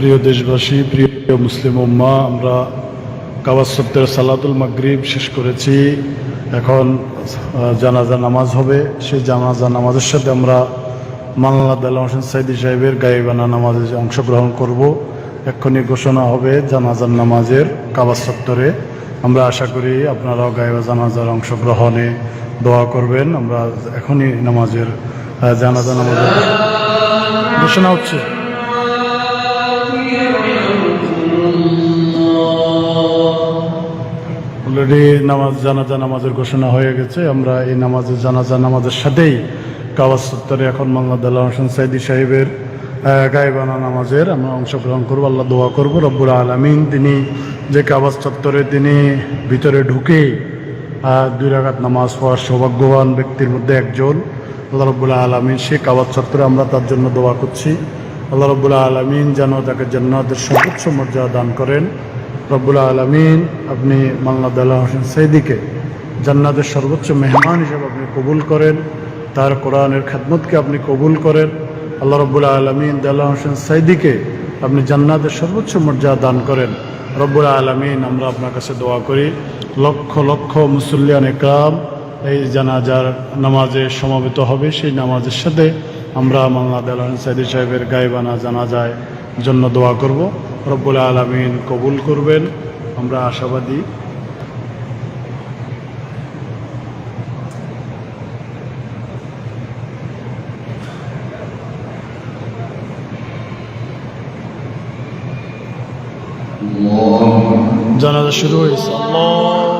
প্রিয় দেশবাসী, প্রিয় মুসলিম উম্মা, আমরা কাবাস সত্তের সালাতুল মাগরিব শেষ করেছি। এখন জানাজা নামাজ হবে। সেই জানাজা নামাজের সাথে আমরা মাল্লা দাল্লা হোসেন সাইদি সাহেবের গাইবানা নামাজে অংশগ্রহণ করব। এক্ষুনি ঘোষণা হবে জানাজার নামাজের কাবাস সত্তরে আমরা আশা করি আপনারাও গাইবা জানাজার অংশগ্রহণে দোয়া করবেন। আমরা এখনই নামাজের জানাজা নামাজের ঘোষণা হচ্ছে। অলরেডি নামাজ জানাজা নামাজের ঘোষণা হয়ে গেছে। আমরা এই নামাজের জানাজা নামাজের সাথেই কাবাজ সত্তরে এখন মোহাম্মদুল্লাহ হোসেন সাইদি সাহেবের গায়েবানা নামাজের আমরা অংশগ্রহণ করব। আল্লাহ দোয়া করব রব্বুল আলমিন। তিনি যে কাবাজ চত্বরে তিনি ভিতরে আহ, দুই রাগাত নামাজ পড়ার সৌভাগ্যবান ব্যক্তির মধ্যে একজন। আল্লাহ রব্বুল আলমিন সে কাবাজ চত্বরে আমরা তার জন্য দোয়া করছি। আল্লাহ রব্বুল আলমিন যেন তাকে জান্নাতের সর্বোচ্চ মর্যাদা দান করেন। রব্বুল আলমিন আপনি মাল্লাদুল্লাহ হোসেন সৈদিকে জান্নাতের সর্বোচ্চ মেহমান হিসেবে আপনি কবুল করেন, তার কোরআনের খেদমতকে আপনি কবুল করেন। আল্লাহ রব্বুল আলমিন দাল্লাহ হোসেন সৈদিকে আপনি জান্নাতের সর্বোচ্চ মর্যাদা দান করেন। রব্বুল আলমিন, আমরা আপনার কাছে দোয়া করি, লক্ষ লক্ষ মুসল্লিয়ান একরাম এই জানাজার নামাজে সমবেত হবে, সেই নামাজের সাথে আমরা মাল্লা দাল্লাহ সাইদি সাহেবের গায়েবানা জানাজায় জন্য দোয়া করব। রব্বুল আলমিন কবুল করবেন। আমরা আশাবাদী। জানাজা শুরু হয়েছে। আল্লাহ।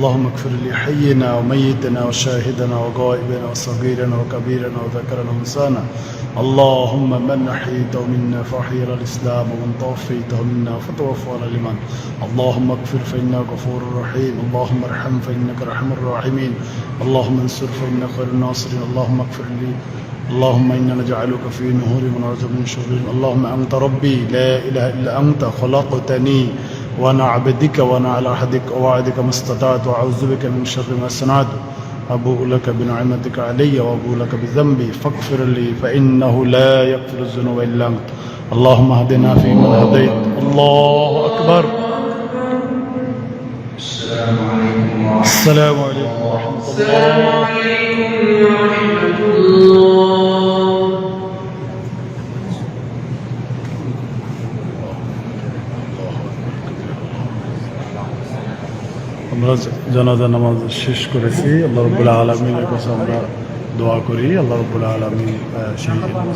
اللهم اغفر لحينا وميتنا وشاهدنا وغائبنا وصغيرنا وكبيرنا وذكرنا وانسانا اللهم من أحييته منا فأحيي على الإسلام ومن توفيته منا فتوفنا لمن اللهم اغفر فإنك غفور رحيم. اللهم ارحم فإنك ارحم الراحمين. اللهم انصر فانك خير الناصرين. اللهم اغفر لي. اللهم إنا نجعلك في نهور ونعوذ من شرور اللهم أنت ربي. لا إله إلا أنت. خلقتني. وأنا عبدك وأنا على عهدك ووعدك ما استطعت وأعوذ بك من شر ما صنعت. أبوء لك بنعمتك علي وأبوء لك بذنبي. فاغفر لي فإنه لا يغفر الذنوب إلا أنت. اللهم اهدنا فيمن هديت. الله أكبر. السلام عليكم ورحمة السلام عليكم ورحمة الله. আমরা জানাজা নামাজ শেষ করেছি। আল্লাহ রবুল্লাহ আলমিনের কাছে আমরা দোয়া করি। আল্লাহ রবুল্লাহ আলমী সেই কবুল